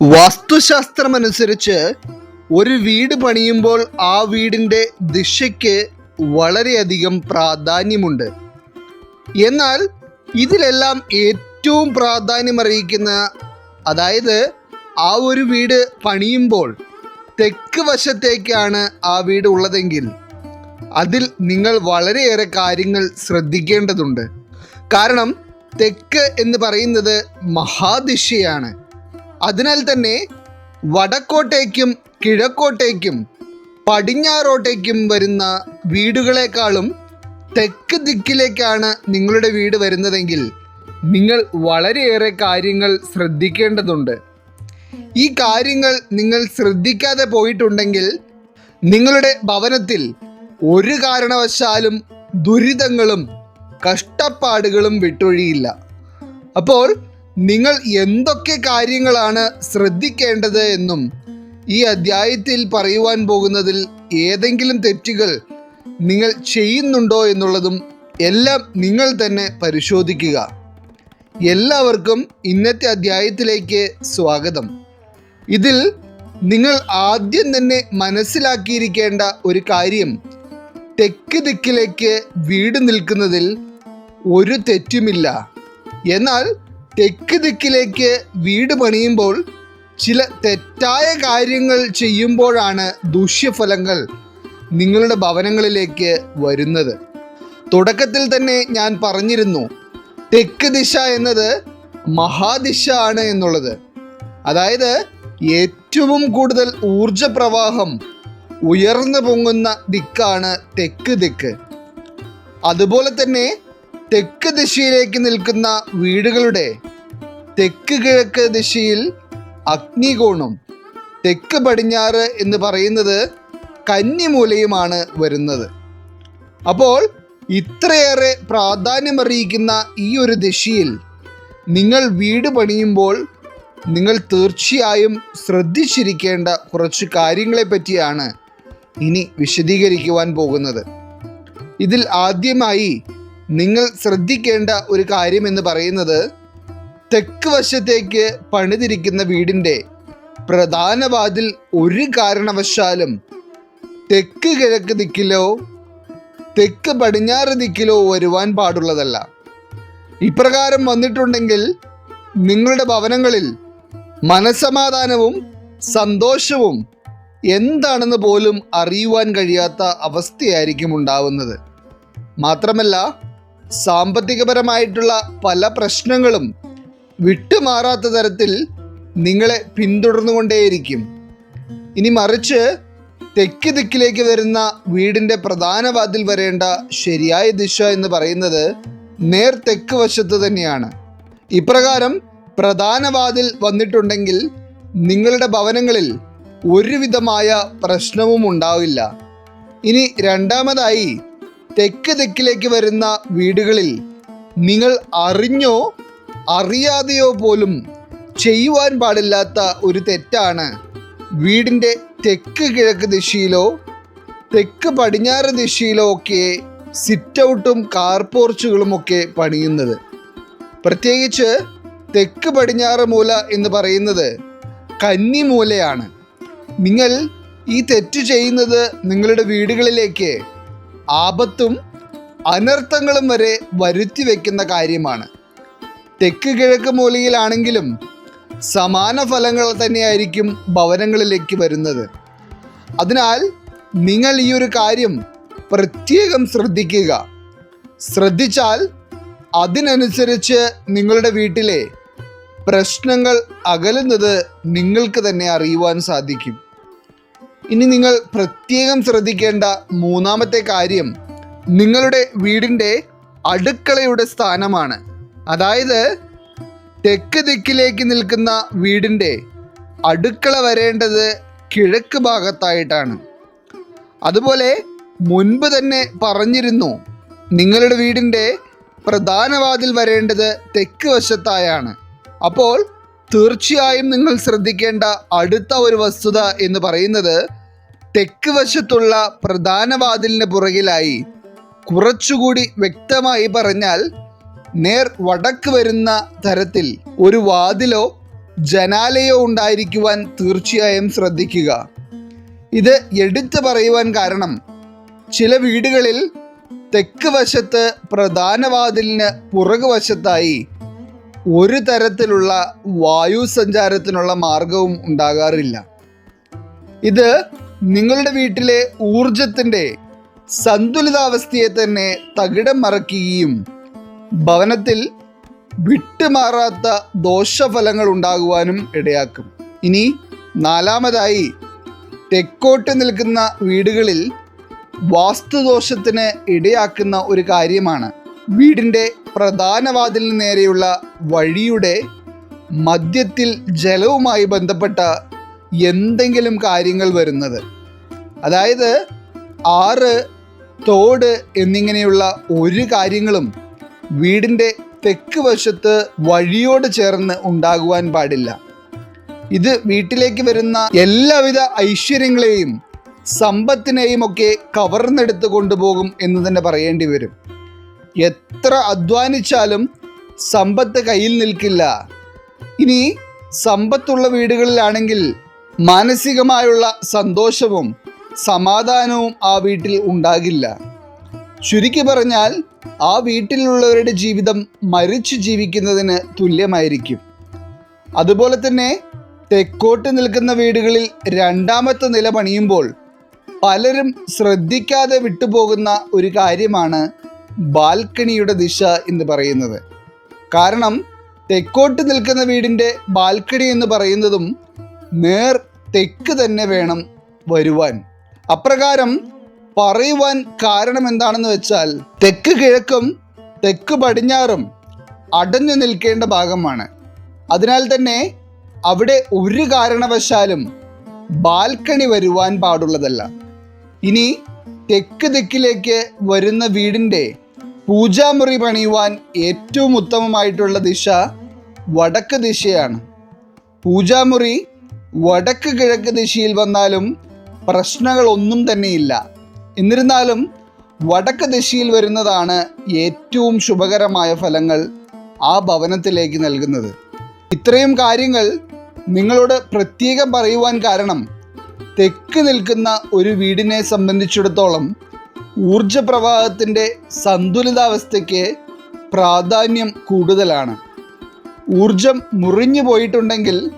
വാസ്തുശാസ്ത്രമനുസരിച്ച് ഒരു വീട് പണിയുമ്പോൾ ആ വീടിന്റെ ദിശയ്ക്ക് വളരെയധികം പ്രാധാന്യമുണ്ട്. എന്നാൽ ഇതിലെല്ലാം ഏറ്റവും പ്രാധാന്യം അറിയിക്കുന്ന അതായത് ആ ഒരു വീട് പണിയുമ്പോൾ തെക്ക് വശത്തേക്കാണ് ആ വീട് ഉള്ളതെങ്കിൽ അതിൽ നിങ്ങൾ വളരെയേറെ കാര്യങ്ങൾ ശ്രദ്ധിക്കേണ്ടതുണ്ട്. കാരണം തെക്ക് എന്ന് പറയുന്നത് മഹാദിശയാണ്. അതിനാൽ തന്നെ വടക്കോട്ടേക്കും കിഴക്കോട്ടേക്കും പടിഞ്ഞാറോട്ടേക്കും വരുന്ന വീടുകളെക്കാളും തെക്ക് ദിക്കിലേക്കാണ് നിങ്ങളുടെ വീട് വരുന്നതെങ്കിൽ നിങ്ങൾ വളരെയേറെ കാര്യങ്ങൾ ശ്രദ്ധിക്കേണ്ടതുണ്ട്. ഈ കാര്യങ്ങൾ നിങ്ങൾ ശ്രദ്ധിക്കാതെ പോയിട്ടുണ്ടെങ്കിൽ നിങ്ങളുടെ ഭവനത്തിൽ ഒരു കാരണവശാലും ദുരിതങ്ങളും കഷ്ടപ്പാടുകളും വിട്ടൊഴിയില്ല. അപ്പോൾ നിങ്ങൾ എന്തൊക്കെ കാര്യങ്ങളാണ് ശ്രദ്ധിക്കേണ്ടത് എന്നും ഈ അധ്യായത്തിൽ പറയുവാൻ പോകുന്നതിൽ ഏതെങ്കിലും തെറ്റുകൾ നിങ്ങൾ ചെയ്യുന്നുണ്ടോ എന്നുള്ളതും എല്ലാം നിങ്ങൾ തന്നെ പരിശോധിക്കുക. എല്ലാവർക്കും ഇന്നത്തെ അധ്യായത്തിലേക്ക് സ്വാഗതം. ഇതിൽ നിങ്ങൾ ആദ്യം തന്നെ മനസ്സിലാക്കിയിരിക്കേണ്ട ഒരു കാര്യം തെക്ക് ദിക്കിലേക്ക് വീട് നിൽക്കുന്നതിൽ ഒരു തെറ്റുമില്ല. എന്നാൽ തെക്ക് ദിക്കിലേക്ക് വീട് പണിയുമ്പോൾ ചില തെറ്റായ കാര്യങ്ങൾ ചെയ്യുമ്പോഴാണ് ദൂഷ്യഫലങ്ങൾ നിങ്ങളുടെ ഭവനങ്ങളിലേക്ക് വരുന്നത്. തുടക്കത്തിൽ തന്നെ ഞാൻ പറഞ്ഞിരുന്നു തെക്ക് ദിശ എന്നത് മഹാദിശ ആണ് എന്നുള്ളത്. അതായത് ഏറ്റവും കൂടുതൽ ഊർജ പ്രവാഹം ഉയർന്നു പൊങ്ങുന്ന ദിക്കാണ് തെക്ക് ദിക്ക്. അതുപോലെ തന്നെ തെക്ക് ദിശയിലേക്ക് നിൽക്കുന്ന വീടുകളുടെ തെക്ക് കിഴക്ക് ദിശയിൽ അഗ്നികോണും തെക്ക് പടിഞ്ഞാറ് എന്ന് പറയുന്നത് കന്നിമൂലയുമാണ് വരുന്നത്. അപ്പോൾ ഇത്രയേറെ പ്രാധാന്യമറിയിക്കുന്ന ഈ ഒരു ദിശയിൽ നിങ്ങൾ വീട് പണിയുമ്പോൾ നിങ്ങൾ തീർച്ചയായും ശ്രദ്ധിച്ചിരിക്കേണ്ട കുറച്ച് കാര്യങ്ങളെ പറ്റിയാണ് ഇനി വിശദീകരിക്കുവാൻ പോകുന്നത്. ഇതിൽ ആദ്യമായി നിങ്ങൾ ശ്രദ്ധിക്കേണ്ട ഒരു കാര്യം എന്ന് പറയുന്നത് തെക്ക് വശത്തേക്ക് പണിതിരിക്കുന്ന വീടിന്റെ പ്രധാന വാതിൽ ഒരു കാരണവശാലും തെക്ക് കിഴക്ക് ദിക്കിലോ തെക്ക് പടിഞ്ഞാറ് ദിക്കിലോ വരുവാൻ പാടുള്ളതല്ല. ഇപ്രകാരം വന്നിട്ടുണ്ടെങ്കിൽ നിങ്ങളുടെ ഭവനങ്ങളിൽ മനസമാധാനവും സന്തോഷവും എന്താണെന്ന് പോലും അറിയുവാൻ കഴിയാത്ത അവസ്ഥയായിരിക്കും ഉണ്ടാവുന്നത്. മാത്രമല്ല സാമ്പത്തികപരമായിട്ടുള്ള പല പ്രശ്നങ്ങളും വിട്ടുമാറാത്ത തരത്തിൽ നിങ്ങളെ പിന്തുടർന്നുകൊണ്ടേയിരിക്കും. ഇനി മറിച്ച് തെക്ക് ദിക്കിലേക്ക് വരുന്ന വീടിന്റെ പ്രധാന വാതിൽ വരേണ്ട ശരിയായ ദിശ എന്ന് പറയുന്നത് നേർ തെക്ക് വശത്ത് തന്നെയാണ്. ഇപ്രകാരം പ്രധാന വാതിൽ വന്നിട്ടുണ്ടെങ്കിൽ നിങ്ങളുടെ ഭവനങ്ങളിൽ ഒരുവിധമായ പ്രശ്നവും ഉണ്ടാവില്ല. ഇനി രണ്ടാമതായി തെക്ക് തെക്കിലേക്ക് വരുന്ന വീടുകളിൽ നിങ്ങൾ അറിഞ്ഞോ അറിയാതെയോ പോലും ചെയ്യുവാൻ പാടില്ലാത്ത ഒരു തെറ്റാണ്. വീടിന്റെ തെക്ക് കിഴക്ക് ദിശയിലോ തെക്ക് പടിഞ്ഞാറ് ദിശയിലോ ഒക്കെ സിറ്റ് ഔട്ടും കാർ പോർച്ചുകളും ഒക്കെ പണിയുന്നത്. പ്രത്യേകിച്ച് തെക്ക് പടിഞ്ഞാറ് മൂല എന്ന് പറയുന്നത് കന്നി മൂലയാണ്. നിങ്ങൾ ഈ തെറ്റ് ചെയ്യുന്നത് നിങ്ങളുടെ വീടുകളിലേക്ക് ആപത്തും അനർത്ഥങ്ങളും വരെ വരുത്തി വയ്ക്കുന്ന കാര്യമാണ്. തെക്ക് കിഴക്ക് മൂലയിലാണെങ്കിലും സമാന ഫലങ്ങൾ തന്നെയായിരിക്കും ഭവനങ്ങളിലേക്ക് വരുന്നത്. അതിനാൽ നിങ്ങൾ ഈ ഒരു കാര്യം പ്രത്യേകം ശ്രദ്ധിക്കുക. ശ്രദ്ധിച്ചാൽ അതിനനുസരിച്ച് നിങ്ങളുടെ വീട്ടിലെ പ്രശ്നങ്ങൾ അകലുന്നത് നിങ്ങൾക്ക് തന്നെ അറിയുവാൻ സാധിക്കും. ഇനി നിങ്ങൾ പ്രത്യേകം ശ്രദ്ധിക്കേണ്ട മൂന്നാമത്തെ കാര്യം നിങ്ങളുടെ വീടിന്റെ അടുക്കളയുടെ സ്ഥാനമാണ്. അതായത് തെക്ക് ദിക്കിലേക്ക് നിൽക്കുന്ന വീടിന്റെ അടുക്കള വരേണ്ടത് കിഴക്ക് ഭാഗത്തായിട്ടാണ്. അതുപോലെ മുൻപ് തന്നെ പറഞ്ഞിരുന്നു നിങ്ങളുടെ വീടിന്റെ പ്രധാന വാതിൽ വരേണ്ടത് തെക്ക് വശത്തായാണ്. അപ്പോൾ തീർച്ചയായും നിങ്ങൾ ശ്രദ്ധിക്കേണ്ട അടുത്ത ഒരു വസ്തുത എന്ന് പറയുന്നത് തെക്ക് വശത്തുള്ള പ്രധാന വാതിലിന് പുറകിലായി കുറച്ചുകൂടി വ്യക്തമായി പറഞ്ഞാൽ നേർ വടക്ക് വരുന്ന തരത്തിൽ ഒരു വാതിലോ ജനാലയോ ഉണ്ടായിരിക്കുവാൻ തീർച്ചയായും ശ്രദ്ധിക്കുക. ഇത് എടുത്തു പറയുവാൻ കാരണം ചില വീടുകളിൽ തെക്ക് വശത്ത് പ്രധാന വാതിലിന് പുറകുവശത്തായി ഒരു തരത്തിലുള്ള വായു സഞ്ചാരത്തിനുള്ള മാർഗവും ഉണ്ടാകാറില്ല. ഇത് നിങ്ങളുടെ വീട്ടിലെ ഊർജത്തിന്റെ സന്തുലിതാവസ്ഥയെ തന്നെ തകിടം മറക്കുകയും ഭവനത്തിൽ വിട്ടുമാറാത്ത ദോഷഫലങ്ങൾ ഉണ്ടാകുവാനും ഇടയാക്കും. ഇനി നാലാമതായി തെക്കോട്ട് നിൽക്കുന്ന വീടുകളിൽ വാസ്തുദോഷത്തിന് ഇടയാക്കുന്ന ഒരു കാര്യമാണ്. വീടിന്റെ പ്രധാന വാതിലിന് നേരെയുള്ള വഴിയുടെ മധ്യത്തിൽ ജലവുമായി ബന്ധപ്പെട്ട എന്തെങ്കിലും കാര്യങ്ങൾ വരുന്നത്. അതായത് ആറ് തോട് എന്നിങ്ങനെയുള്ള ഒരു കാര്യങ്ങളും വീടിന്റെ തെക്ക് വശത്ത് വഴിയോട് ചേർന്ന് ഉണ്ടാകുവാൻ പാടില്ല. ഇത് വീട്ടിലേക്ക് വരുന്ന എല്ലാവിധ ഐശ്വര്യങ്ങളെയും സമ്പത്തിനെയും ഒക്കെ കവർന്നെടുത്ത് കൊണ്ടുപോകും എന്ന് തന്നെ പറയേണ്ടി വരും. എത്ര അധ്വാനിച്ചാലും സമ്പത്ത് കയ്യിൽ നിൽക്കില്ല. ഇനി സമ്പത്തുള്ള വീടുകളിലാണെങ്കിൽ മാനസികമായുള്ള സന്തോഷവും സമാധാനവും ആ വീട്ടിൽ ഉണ്ടാകില്ല. ചുരുക്കി പറഞ്ഞാൽ ആ വീട്ടിലുള്ളവരുടെ ജീവിതം മരിച്ചു ജീവിക്കുന്നതിന് തുല്യമായിരിക്കും. അതുപോലെ തന്നെ തെക്കോട്ട് നിൽക്കുന്ന വീടുകളിൽ രണ്ടാമത്തെ നില പണിയുമ്പോൾ പലരും ശ്രദ്ധിക്കാതെ വിട്ടുപോകുന്ന ഒരു കാര്യമാണ് ബാൽക്കണിയുടെ ദിശ എന്ന് പറയുന്നത്. കാരണം തെക്കോട്ട് നിൽക്കുന്ന വീടിന്റെ ബാൽക്കണി എന്ന് പറയുന്നതും നേർ തെക്ക് തന്നെ വേണം വരുവാൻ. അപ്രകാരം പറയുവാൻ കാരണം എന്താണെന്ന് വെച്ചാൽ തെക്ക് കിഴക്കും തെക്ക് പടിഞ്ഞാറും അടഞ്ഞു നിൽക്കേണ്ട ഭാഗമാണ്. അതിനാൽ തന്നെ അവിടെ ഒരു കാരണവശാലും ബാൽക്കണി വരുവാൻ പാടുള്ളതല്ല. ഇനി തെക്ക് ദിക്കിലേക്ക് വരുന്ന വീടിന്റെ പൂജാമുറി പണിയുവാൻ ഏറ്റവും ഉത്തമമായിട്ടുള്ള ദിശ വടക്ക് ദിശയാണ്. പൂജാമുറി വടക്ക് കിഴക്ക് ദിശയിൽ വന്നാലും പ്രശ്നങ്ങളൊന്നും തന്നെയില്ല. എന്നിരുന്നാലും വടക്ക് ദിശയിൽ വരുന്നതാണ് ഏറ്റവും ശുഭകരമായ ഫലങ്ങൾ ആ ഭവനത്തിലേക്ക് നൽകുന്നത്. ഇത്രയും കാര്യങ്ങൾ നിങ്ങളോട് പ്രത്യേകം പറയുവാൻ കാരണം തെക്ക് നിൽക്കുന്ന ഒരു വീടിനെ സംബന്ധിച്ചിടത്തോളം ഊർജപ്രവാഹത്തിന്റെ സന്തുലിതാവസ്ഥയ്ക്ക് പ്രാധാന്യം കൂടുതലാണ്. ഊർജം മുറിഞ്ഞു പോയിട്ടുണ്ടെങ്കിൽ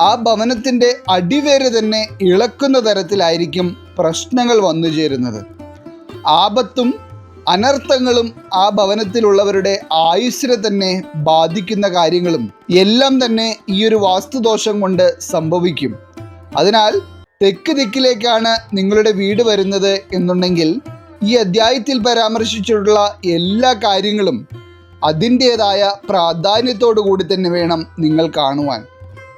ആ ഭവനത്തിന്റെ അടിവേര് തന്നെ ഇളക്കുന്ന തരത്തിലായിരിക്കും പ്രശ്നങ്ങൾ വന്നു ചേരുന്നത്. ആപത്തും അനർത്ഥങ്ങളും ആ ഭവനത്തിലുള്ളവരുടെ ആയുസ്സിനെ തന്നെ ബാധിക്കുന്ന കാര്യങ്ങളും എല്ലാം തന്നെ ഈ ഒരു വാസ്തുദോഷം കൊണ്ട് സംഭവിക്കും. അതിനാൽ തെക്ക് ദിക്കിലേക്കാണ് നിങ്ങളുടെ വീട് വരുന്നത് എന്നുണ്ടെങ്കിൽ ഈ അധ്യായത്തിൽ പരാമർശിച്ചിട്ടുള്ള എല്ലാ കാര്യങ്ങളും അതിന്റേതായ പ്രാധാന്യത്തോടു കൂടി തന്നെ വേണം നിങ്ങൾ കാണുവാൻ.